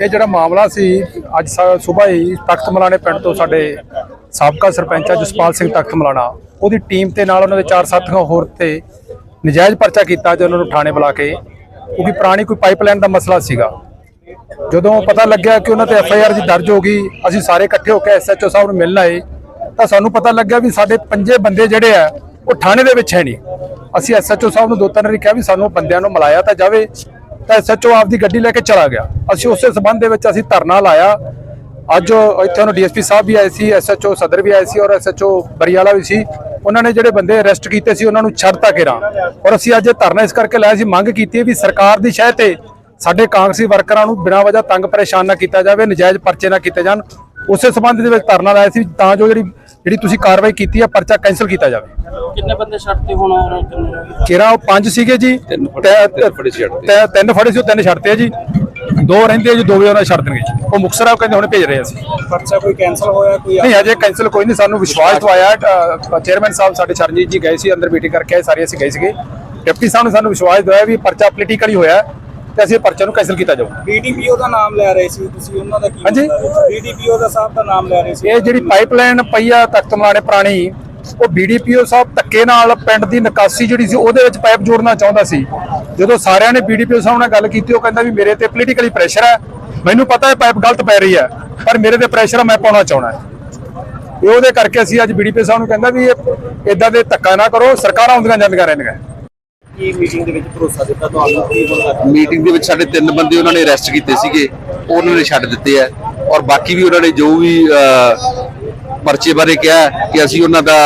ਇਹ ਜਿਹੜਾ ਮਾਮਲਾ ਸੀ, ਅੱਜ ਸਵੇਰ ਹੀ ਤਖਤ ਮਲਾਣੇ ਪਿੰਡ ਤੋਂ ਸਾਡੇ ਸਾਬਕਾ ਸਰਪੰਚ ਆ ਜਸਪਾਲ ਸਿੰਘ ਤਖਤ ਮਲਾਣਾ। ਉਹਦੀ ਟੀਮ ਤੇ ਨਾਲ ਉਹਨਾਂ ਦੇ ਚਾਰ ਸਾਥੀਆਂ ਹੋਰ ਤੇ ਨਜਾਇਜ਼ ਪਰਚਾ ਕੀਤਾ ਜੇ ਉਹਨਾਂ ਨੂੰ ਥਾਣੇ ਬੁਲਾ ਕੇ ਕਿਉਂਕਿ ਪੁਰਾਣੀ ਕੋਈ ਪਾਈਪਲਾਈਨ ਦਾ ਮਸਲਾ ਸੀਗਾ। ਜਦੋਂ ਪਤਾ ਲੱਗਿਆ ਕਿ ਉਹਨਾਂ ਤੇ ਐਫ ਆਈ ਆਰ ਜੀ ਦਰਜ ਹੋ ਗਈ, ਅਸੀਂ ਸਾਰੇ ਇਕੱਠੇ ਹੋ ਕੇ ਐਸ ਐਚ ਓ ਸਾਹਿਬ ਨੂੰ ਮਿਲਣ ਆਏ, ਤਾਂ ਸਾਨੂੰ ਪਤਾ ਲੱਗਿਆ ਵੀ ਸਾਡੇ ਪੰਜੇ ਬੰਦੇ ਜਿਹੜੇ ਆ, ਉਹ ਥਾਣੇ ਦੇ ਵਿੱਚ ਹੈ ਨਹੀਂ। ਅਸੀਂ ਐਸ ਐਚ ਓ ਸਾਹਿਬ ਨੂੰ ਦੋ ਤਿੰਨ ਵਾਰੀ ਕਿਹਾ ਵੀ ਸਾਨੂੰ ਬੰਦਿਆਂ ਨੂੰ ਮਿਲਾਇਆ ਤਾਂ ਜਾਵੇ ਤਾਂ ਐਸਐਚਓ ਆਪਦੀ ਗੱਡੀ ਲੈ ਕੇ ਚਲਾ ਗਿਆ। ਅਸੀਂ ਉਸੇ ਸਬੰਧ ਦੇ ਵਿੱਚ ਅਸੀਂ ਧਰਨਾ ਲਾਇਆ। ਅੱਜ ਇੱਥੇ ਉਹਨੂੰ ਡੀਐਸਪੀ ਸਾਹਿਬ ਵੀ ਆਏ ਸੀ ਐਸਐਚਓ ਸਦਰ ਵੀ ਆਏ ਸੀ ਔਰ ਐਸਐਚਓ ਬਰੀਆਲਾ ਵੀ ਸੀ। ਉਹਨਾਂ ਨੇ ਜਿਹੜੇ ਬੰਦੇ ਅਰੈਸਟ ਕੀਤੇ ਸੀ, ਉਹਨਾਂ ਨੂੰ ਛੱਡਤਾ ਕਿਰਾਂ ਔਰ ਅਸੀਂ ਅੱਜ ਇਹ ਧਰਨਾ ਇਸ ਕਰਕੇ ਲਾਇਆ ਸੀ ਮੰਗ ਕੀਤੀ ਹੈ ਵੀ ਸਰਕਾਰ ਦੀ ਸ਼ਹਿ ਤੇ ਸਾਡੇ ਕਾਂਗਰਸੀ ਵਰਕਰਾਂ ਨੂੰ ਬਿਨਾਂ ਵਜ੍ਹਾ ਤੰਗ ਪਰੇਸ਼ਾਨ ਨਾ ਕੀਤਾ ਜਾਵੇ, ਨਜਾਇਜ਼ ਪਰਚੇ ਨਾ ਕੀਤੇ ਜਾਣ। ਉਸੇ ਸਬੰਧ ਦੇ ਵਿੱਚ ਧਰਨਾ ਲਾਇਆ ਸੀ, ਤਾਂ ਜੋ ਜਿਹੜੀ ਜਿਹੜੀ ਤੁਸੀਂ ਕਾਰਵਾਈ ਕੀਤੀ ਹੈ ਪਰਚਾ ਕੈਨਸਲ ਕੀਤਾ ਜਾਵੇ। ਕਿੰਨੇ ਬੰਦੇ ਛੱਡਤੇ ਹੁਣ ਔਰ ਕਿੰਨੇ ਕਿਰਾ ਉਹ ਪੰਜ ਸੀਗੇ ਜੀ। ਤੇ ਤਿੰਨ ਫੜੇ ਸੀ ਉਹ ਤਿੰਨ ਛੱਡਤੇ ਆ ਜੀ। ਦੋ ਰਹਿੰਦੇ ਆ ਜੀ ਦੋ ਵੀ ਉਹਨਾਂ ਛੱਡ ਦੇਣਗੇ ਜੀ। ਉਹ ਮੁਕਤਸਰ ਆਪ ਕਹਿੰਦੇ ਹੁਣ ਭੇਜ ਰਹੇ ਅਸੀਂ। ਪਰਚਾ ਕੋਈ ਕੈਨਸਲ ਹੋਇਆ ਕੋਈ ਨਹੀਂ ਅਜੇ ਕੈਨਸਲ ਕੋਈ ਨਹੀਂ ਸਾਨੂੰ ਵਿਸ਼ਵਾਸ ਦਵਾਇਆ ਚੇਅਰਮੈਨ ਸਾਹਿਬ ਸਾਡੇ ਚਰਨਜੀਤ ਜੀ ਗਏ ਸੀ ਅੰਦਰ ਮੀਟਿੰਗ ਕਰਕੇ ਆਏ ਸਾਰੇ ਅਸੀਂ ਗਏ ਸੀਗੇ। ਡਿਪਟੀ ਸਾਹਿਬ ਨੇ ਸਾਨੂੰ ਵਿਸ਼ਵਾਸ ਦਵਾਇਆ ਵੀ ਪਰਚਾ ਪੋਲੀਟੀਕਲੀ ਹੋਇਆ। ਹੈ ਤੇ ਅਸੀਂ ਪਰਚੇ ਨੂੰ ਕੈਨਸਲ ਕੀਤਾ ਜਾਊਗਾ। ਬੀਡੀਪੀਓ ਦਾ ਨਾਮ ਲੈ ਰਹੇ ਸੀ ਤੁਸੀਂ ਉਹਨਾਂ ਦਾ ਕੀ ਹਾਂਜੀ। ਬੀਡੀਪੀਓ ਦਾ ਸਾਹਿਬ ਦਾ ਨਾਮ ਲੈ ਰਹੇ ਸੀ। ਇਹ ਜਿਹੜੀ ਪਾਈਪਲਾਈਨ ਪਈ ਆ ਤਖਤ ਪੁਰਾਣੀ ਉਹ ਬੀਡੀਪੀਓ ਸਾਹਿਬ ਧੱਕੇ ਨਾਲ ਪਿੰਡ ਦੀ ਨਿਕਾਸੀ ਜਿਹੜੀ ਸੀ ਉਹਦੇ ਵਿੱਚ ਪਾਈਪ ਜੋੜਨਾ ਚਾਹੁੰਦਾ ਸੀ। ਜਦੋਂ ਸਾਰਿਆਂ ਨੇ ਬੀਡੀਪੀਓ ਸਾਹਿਬ ਨਾਲ ਗੱਲ ਕੀਤੀ ਉਹ ਕਹਿੰਦਾ ਵੀ ਮੇਰੇ ਤੇ ਪੋਲੀਟੀਕਲੀ ਪ੍ਰੈਸ਼ਰ ਹੈ। ਮੈਨੂੰ ਪਤਾ ਹੈ ਪਾਈਪ ਗਲਤ ਪੈ ਰਹੀ ਹੈ ਪਰ ਮੇਰੇ ਤੇ ਪ੍ਰੈਸ਼ਰ ਹੈ ਮੈਂ ਪਾਉਣਾ ਚਾਹੁੰਦਾ ਇਹ ਉਹਦੇ ਕਰਕੇ ਅਸੀਂ ਅੱਜ ਬੀਡੀਪੀਓ ਸਾਹਿਬ ਨੂੰ ਕਹਿੰਦਾ ਵੀ ਇਹ ਇਦਾਂ ਦੇ ਧੱਕਾ ਨਾ ਕਰੋ ਸਰਕਾਰਾਂ ਆਉਂਦੀਆਂ ਜਾਂਦੀਆਂ ਰਹਿੰਦੀਆਂ ਕੀ ਮੀਟਿੰਗ ਦੇ ਵਿੱਚ ਭਰੋਸਾ ਦਿੱਤਾ ਤੁਹਾਨੂੰ? ਕੀ ਹੁਣ ਮੀਟਿੰਗ ਦੇ ਵਿੱਚ ਸਾਡੇ ਤਿੰਨ ਬੰਦੇ ਉਹਨਾਂ ਨੇ ਅਰੈਸਟ ਕੀਤੇ ਸੀਗੇ। ਉਹਨਾਂ ਨੇ ਛੱਡ ਦਿੱਤੇ ਆ। ਔਰ ਬਾਕੀ ਵੀ ਉਹਨਾਂ ਨੇ ਜੋ ਵੀ ਪਰਚੇ ਬਾਰੇ ਕਿਹਾ ਕਿ ਅਸੀਂ ਉਹਨਾਂ ਦਾ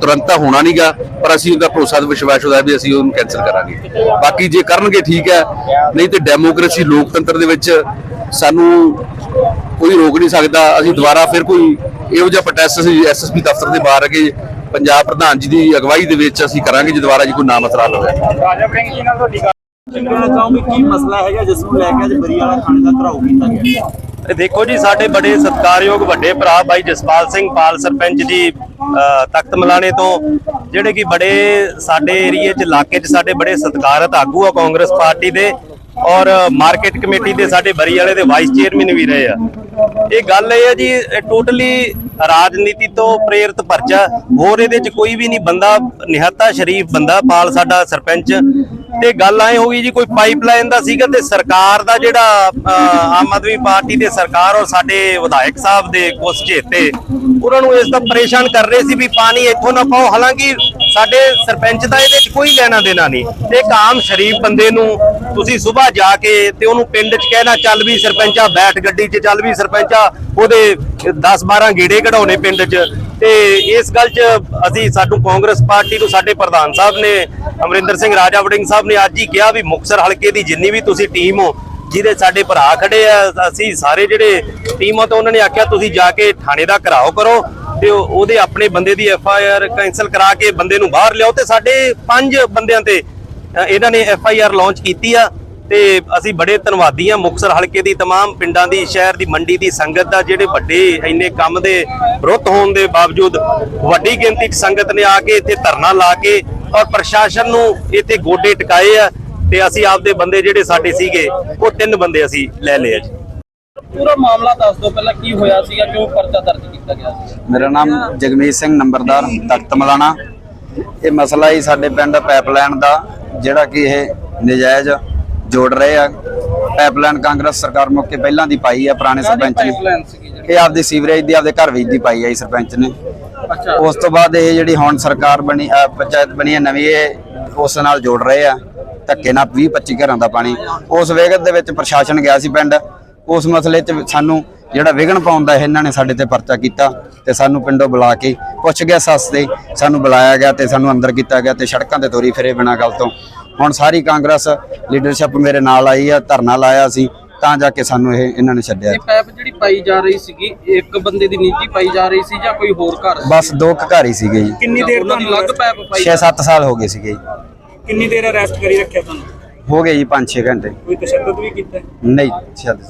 ਤੁਰੰਤ ਤਾਂ ਹੋਣਾ ਨਹੀਂਗਾ ਪਰ ਅਸੀਂ ਉਹਦਾ ਭਰੋਸਾ ਤੇ ਵਿਸ਼ਵਾਸ ਹੁੰਦਾ ਵੀ ਅਸੀਂ ਉਹਨੂੰ ਕੈਨਸਲ ਕਰਾਂਗੇ। ਬਾਕੀ ਜੇ ਕਰਨਗੇ ਠੀਕ ਹੈ, ਨਹੀਂ ਤੇ ਡੈਮੋਕ੍ਰੇਸੀ ਲੋਕਤੰਤਰ ਦੇ ਵਿੱਚ ਸਾਨੂੰ ਕੋਈ ਰੋਕ ਨਹੀਂ ਸਕਦਾ। ਅਸੀਂ ਦੁਬਾਰਾ ਫਿਰ ਕੋਈ ਇਹੋ ਜਿਹਾ ਪ੍ਰੋਟੈਸਟ ਅਸੀਂ ਐਸਐਸਪੀ ਦਫ਼ਤਰ ਦੇ ਬਾਹਰ ਅਗੇ ਪੰਜਾਬ ਪ੍ਰਧਾਨ ਜੀ ਦੀ ਅਗਵਾਈ ਦੇ ਵਿੱਚ ਅਸੀਂ ਕਰਾਂਗੇ ਜੇ ਦੁਬਾਰਾ ਜੀ ਕੋਈ ਨਾ ਮਸਲਾ ਹੋਵੇ ਕਹਿਣਾ ਚਾਹੂੰਗੀ ਕੀ ਮਸਲਾ ਹੈਗਾ ਜਿਸ ਨੂੰ ਲੈ ਕੇ ਅੱਜ ਬਰੀ ਵਾਲਾ ਥਾਣੇ ਦਾ ਘਰਾਓ ਕੀਤਾ ਗਿਆ। ਇਹ ਦੇਖੋ ਜੀ ਸਾਡੇ ਬੜੇ ਸਤਿਕਾਰਯੋਗ ਵੱਡੇ ਭਰਾ ਬਾਈ ਜਸਪਾਲ ਸਿੰਘ ਪਾਲ ਸਰਪੰਚ ਜੀ ਤਖਤ ਮਲਾਣੇ ਤੋਂ ਜਿਹੜੇ ਕਿ ਬੜੇ ਸਾਡੇ ਏਰੀਏ 'ਚ ਇਲਾਕੇ 'ਚ ਸਾਡੇ ਬੜੇ ਸਤਿਕਾਰਤ ਆਗੂ ਆ ਕਾਂਗਰਸ ਪਾਰਟੀ ਦੇ। ਔਰ ਮਾਰਕੀਟ ਕਮੇਟੀ ਦੇ ਸਾਡੇ ਬਰੀ ਵਾਲੇ ਦੇ ਵਾਈਸ ਚੇਅਰਮੈਨ ਵੀ ਰਹੇ ਆ। ਇਹ ਗੱਲ ਇਹ ਹੈ ਜੀ ਟੋਟਲੀ ਰਾਜਨੀਤੀ ਤੋਂ ਪ੍ਰੇਰਿਤ ਪਰਚਾ। ਹੋਰ ਇਹਦੇ 'ਚ ਕੋਈ ਵੀ ਨਹੀਂ, ਬੰਦਾ ਨਿਹੱਤਾ ਸ਼ਰੀਫ ਬੰਦਾ, ਪਾਲ ਸਾਡਾ ਸਰਪੰਚ। ਤੇ ਗੱਲ ਐ ਹੋ ਗਈ ਜੀ, ਕੋਈ ਪਾਈਪਲਾਈਨ ਦਾ ਸੀਗਾ ਤੇ ਸਰਕਾਰ ਦਾ ਜਿਹੜਾ ਆਮ ਆਦਮੀ ਪਾਰਟੀ ਦੇ ਸਰਕਾਰ ਔਰ ਸਾਡੇ ਵਿਧਾਇਕ ਸਾਹਿਬ ਦੇ ਕੁਛ ਚੇਤੇ, ਉਹਨਾਂ ਨੂੰ ਇਸ ਦਾ ਪਰੇਸ਼ਾਨ ਕਰ ਰਹੇ ਸੀ ਵੀ ਪਾਣੀ ਇੱਥੋਂ ਨਾ ਪਾਓ। ਹਾਲਾਂਕਿ ਸਾਡੇ ਸਰਪੰਚ ਦਾ ਇਹਦੇ 'ਚ ਕੋਈ ਲੈਣਾ ਦੇਣਾ ਨਹੀਂ। ਤੇ ਇੱਕ ਆਮ ਸ਼ਰੀਫ ਬੰਦੇ ਨੂੰ ਤੁਸੀਂ ਸਵੇਰ ਜਾ ਕੇ ਤੇ ਉਹਨੂੰ ਪਿੰਡ 'ਚ ਕਹਿਣਾ, ਚੱਲ ਵੀ ਸਰਪੰਚਾ ਬੈਠ ਗੱਡੀ 'ਚ, ਚੱਲ ਵੀ ਸਰਪੰਚਾ ਉਹਦੇ 10 12 ਗੇੜੇ ਕਢਾਉਣੇ ਪਿੰਡ 'ਚ। ਤੇ ਇਸ ਗੱਲ 'ਚ ਅਸੀਂ ਸਾਨੂੰ ਕਾਂਗਰਸ ਪਾਰਟੀ ਤੋਂ ਸਾਡੇ ਪ੍ਰਧਾਨ ਸਾਹਿਬ ਨੇ, ਅਮਰਿੰਦਰ ਸਿੰਘ ਰਾਜਾ ਵੜਿੰਗ ਸਾਹਿਬ ਨੇ ਅੱਜ ਹੀ ਕਿਹਾ ਵੀ ਮੁਕਤਸਰ ਹਲਕੇ ਦੀ ਜਿੰਨੀ ਵੀ ਤੁਸੀਂ ਟੀਮ ਹੋ, ਜਿਹਦੇ ਸਾਡੇ ਭਰਾ ਖੜੇ ਆ, ਅਸੀਂ ਸਾਰੇ ਜਿਹੜੇ ਟੀਮਾਂ ਤੋਂ ਉਹਨਾਂ ਨੇ ਆਖਿਆ, ਤੁਸੀਂ ਜਾ ਕੇ ਥਾਣੇ ਦਾ ਘਰਾਓ ਕਰੋ ਤੇ ਉਹਦੇ ਆਪਣੇ ਬੰਦੇ ਦੀ ਐਫ ਆਈ ਆਰ ਕੈਨਸਲ ਕਰਾ ਕੇ ਬੰਦੇ ਨੂੰ ਬਾਹਰ ਲਿਆਓ ਤੇ ਸਾਡੇ ਪੰਜ ਬੰਦਿਆਂ ਤੇ ਇਹਨਾਂ ਨੇ ਐਫ ਆਈ ਆਰ ਲਾਂਚ ਕੀਤੀ ਆ ਤੇ ਅਸੀਂ ਬੜੇ ਧੰਨਵਾਦੀ ਆ ਮੁਕਤਸਰ ਹਲਕੇ ਦੀ तमाम ਪਿੰਡਾਂ ਦੀ ਸ਼ਹਿਰ ਦੀ ਮੰਡੀ ਦੀ ਸੰਗਤ ਦਾ ਜਿਹੜੇ ਵੱਡੇ ਇੰਨੇ ਕੰਮ ਦੇ ਵਿਰੁੱਧ ਹੋਣ ਦੇ ਬਾਵਜੂਦ ਵੱਡੀ ਗਿਣਤੀ 'ਚ ਸੰਗਤ ਨੇ ਆ ਕੇ ਇੱਥੇ ਧਰਨਾ ਲਾ ਕੇ ਔਰ ਪ੍ਰਸ਼ਾਸਨ ਨੂੰ ਇੱਥੇ ਗੋਡੇ ਟਿਕਾਏ ਆ ਤੇ ਅਸੀਂ ਆਪਦੇ ਬੰਦੇ ਜਿਹੜੇ ਸਾਡੇ ਸੀਗੇ ਉਹ ਤਿੰਨ ਬੰਦੇ ਅਸੀਂ ਲੈ ਲਏ ਆ ਜੀ ਪੂਰਾ ਮਾਮਲਾ ਦੱਸ ਦਿਓ ਪਹਿਲਾਂ ਕੀ ਹੋਇਆ ਸੀਗਾ ਕਿਉਂ ਪਰਚਾ ਦਰਜ ਕੀਤਾ ਗਿਆ ਸੀ ਮੇਰਾ ਨਾਮ ਜਗਮੀਤ ਸਿੰਘ ਨੰਬਰਦਾਰ ਤਖਤ ਮਲਾਣਾ ਇਹ ਮਸਲਾ ਹੀ ਸਾਡੇ ਪਿੰਡ ਪਾਈਪਲਾਈਨ ਦਾ ਜਿਹੜਾ ਕਿ ਇਹ ਨਜਾਇਜ਼ ਜੋੜ ਰਹੇ ਆ। ਪਾਈਪਲਾਈਨ ਕਾਂਗਰਸ ਸਰਕਾਰ ਮੌਕੇ ਪਹਿਲਾਂ ਦੀ ਪਾਈ ਆ ਪੁਰਾਣੇ ਸਰਪੰਚ ਨੇ। ਇਹ ਆਪਦੀ ਸੀਵਰੇਜ ਦੀ ਆਪਦੇ ਘਰ ਵਿੱਚ ਦੀ ਪਾਈ ਆ ਜੀ ਸਰਪੰਚ ਨੇ। ਅੱਛਾ। ਉਸ ਤੋਂ ਬਾਅਦ ਇਹ ਜਿਹੜੀ ਹੁਣ ਸਰਕਾਰ ਬਣੀ ਪੰਚਾਇਤ ਬਣੀ ਹੈ ਨਵੀਂ ਇਹ ਉਸ ਨਾਲ ਜੋੜ ਰਹੇ ਆ। ਧੱਕੇ ਨਾਲ 20 25 ਘਰਾਂ ਦਾ ਪਾਣੀ। ਉਸ ਵੇਗਤ ਦੇ ਵਿੱਚ ਪ੍ਰਸ਼ਾਸਨ ਗਿਆ ਸੀ ਪਿੰਡ। ਉਸ ਮਸਲੇ 'ਚ ਸਾਨੂੰ ਜਿਹੜਾ ਵਿਘਨ ਪਾਉਣ ਦਾ ਇਹਨਾਂ ਨੇ ਸਾਡੇ ਤੇ ਪਰਚਾ ਕੀਤਾ ਤੇ ਸਾਨੂੰ ਪਿੰਡੋਂ ਬੁਲਾ ਕੇ ਪੁੱਛ ਗਿਆ ਸੱਸ ਤੇ ਸਾਨੂੰ ਬੁਲਾਇਆ ਗਿਆ ਤੇ ਸਾਨੂੰ ਅੰਦਰ ਕੀਤਾ ਗਿਆ ਤੇ ਸੜਕਾਂ ਤੇ ਤੋਰੀ ਫਿਰੇ ਬਿਨਾਂ ਗੱਲ ਤੋਂ। ਹੁਣ ਸਾਰੀ ਕਾਂਗਰਸ ਲੀਡਰਸ਼ਿਪ ਮੇਰੇ ਨਾਲ ਆਈ ਆ ਧਰਨਾ ਲਾਇਆ ਸੀ ਤਾਂ ਜਾ ਕੇ ਸਾਨੂੰ ਇਹ ਇਹਨਾਂ ਨੇ ਛੱਡਿਆ। ਇਹ ਪਾਈਪ ਜਿਹੜੀ ਪਾਈ ਜਾ ਰਹੀ ਸੀਗੀ ਇੱਕ ਬੰਦੇ ਦੀ ਨਿੱਜੀ ਪਾਈ ਜਾ ਰਹੀ ਸੀ ਜਾਂ ਕੋਈ ਹੋਰ ਘਰ? ਬਸ ਦੋ ਕੁ ਘਰ ਹੀ ਸੀਗੇ ਜੀ। ਕਿੰਨੀ ਦੇਰ ਤੁਹਾਨੂੰ ਅਲੱਗ ਪਾਈਪ ਪਾਈ 6-7 ਸਾਲ ਹੋ ਗਏ ਸੀਗੇ ਜੀ। ਕਿੰਨੀ ਦੇਰ ਅਰੈਸਟ ਕਰੀ ਰੱਖਿਆ ਤੁਹਾਨੂੰ? ਹੋ ਗਏ ਜੀ 5-6 ਘੰਟੇ। ਕੋਈ ਤਸ਼ੱਦਦ ਵੀ ਕੀਤਾ? ਨਹੀਂ ਸ਼ਾਇਦ